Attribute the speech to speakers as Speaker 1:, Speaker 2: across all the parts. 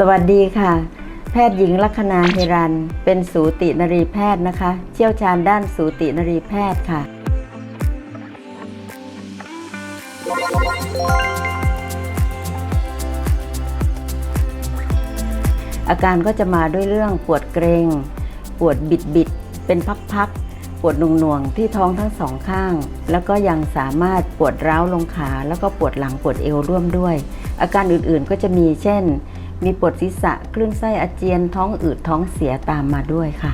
Speaker 1: สวัสดีค่ะ แพทย์หญิงลัคนาเฮรัน เป็นสูตินรีแพทย์นะคะ เชี่ยวชาญด้านสูตินรีแพทย์ค่ะ อาการก็จะมาด้วยเรื่องปวดเกรง ปวดบิดบิด เป็นพักๆ ปวดหน่วงๆ ที่ท้องทั้งสองข้าง แล้วก็ยังสามารถปวดร้าวลงขา แล้วก็ปวดหลังปวดเอวร่วมด้วย อาการอื่นๆก็จะมีเช่น มีปวดศีรษะคลื่นไส้อาเจียนท้องอืดท้องเสียตามมาด้วยค่ะ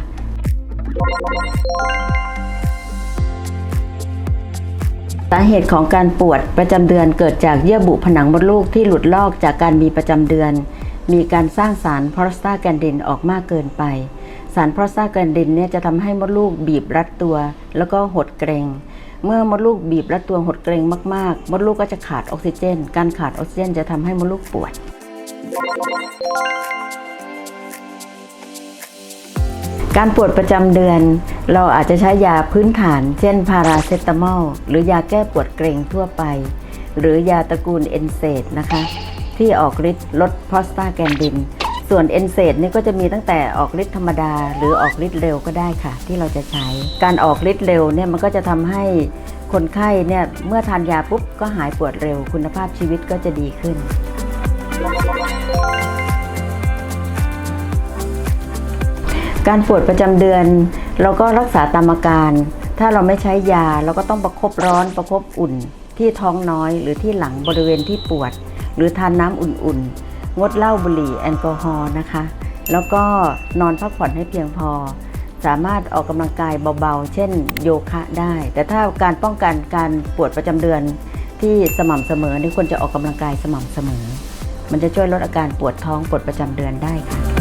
Speaker 1: สาเหตุของการปวดประจำเดือนเกิดจากเยื่อบุผนังมดลูกที่หลุดลอกจากการมีประจำเดือน มีการสร้างสารโพรสตาแกนดินออกมากเกินไป สารโพรสตาแกนดินเนี่ยจะทำให้มดลูกบีบรัดตัว แล้วก็หดเกรงเมื่อมดลูกบีบรัดตัวหดเกรงมาก ๆ มดลูกก็จะขาดออกซิเจน การขาดออกซิเจนจะทำให้มดลูกปวด การปวดประจำเดือน เราอาจจะใช้ยาพื้นฐาน เช่นพาราเซตามอลหรือยาแก้ปวดเกร็งทั่วไป หรือยาตระกูลเอนเซดนะคะ ที่ออกฤทธิ์ลดโพสตาแกนดิน ส่วนเอนเซดนี่ก็จะมีตั้งแต่ออกฤทธิ์ธรรมดา หรือออกฤทธิ์เร็วก็ได้ค่ะ ที่เราจะใช้ การออกฤทธิ์เร็วเนี่ยมันก็จะทำให้คนไข้เนี่ยเมื่อทานยาปุ๊บก็หายปวดเร็วคุณภาพชีวิตก็จะดีขึ้น การปวดประจำเดือน เราก็รักษาตามอาการ ถ้าเราไม่ใช้ยาเราก็ต้องประคบร้อนประคบอุ่น ที่ท้องน้อยหรือที่หลังบริเวณที่ปวด หรือทานน้ำอุ่นๆ งดเหล้าบุหรี่แอลกอฮอล์นะคะ แล้วก็นอนพักผ่อนให้เพียงพอ สามารถออกกำลังกายเบาๆ เช่นโยคะได้ แต่ถ้าการป้องกันการปวดประจำเดือนที่สม่ำเสมอนี่ควรจะออกกำลังกายสม่ำเสมอ มันจะช่วยลดอาการปวดท้องปวดประจำเดือนได้ค่ะ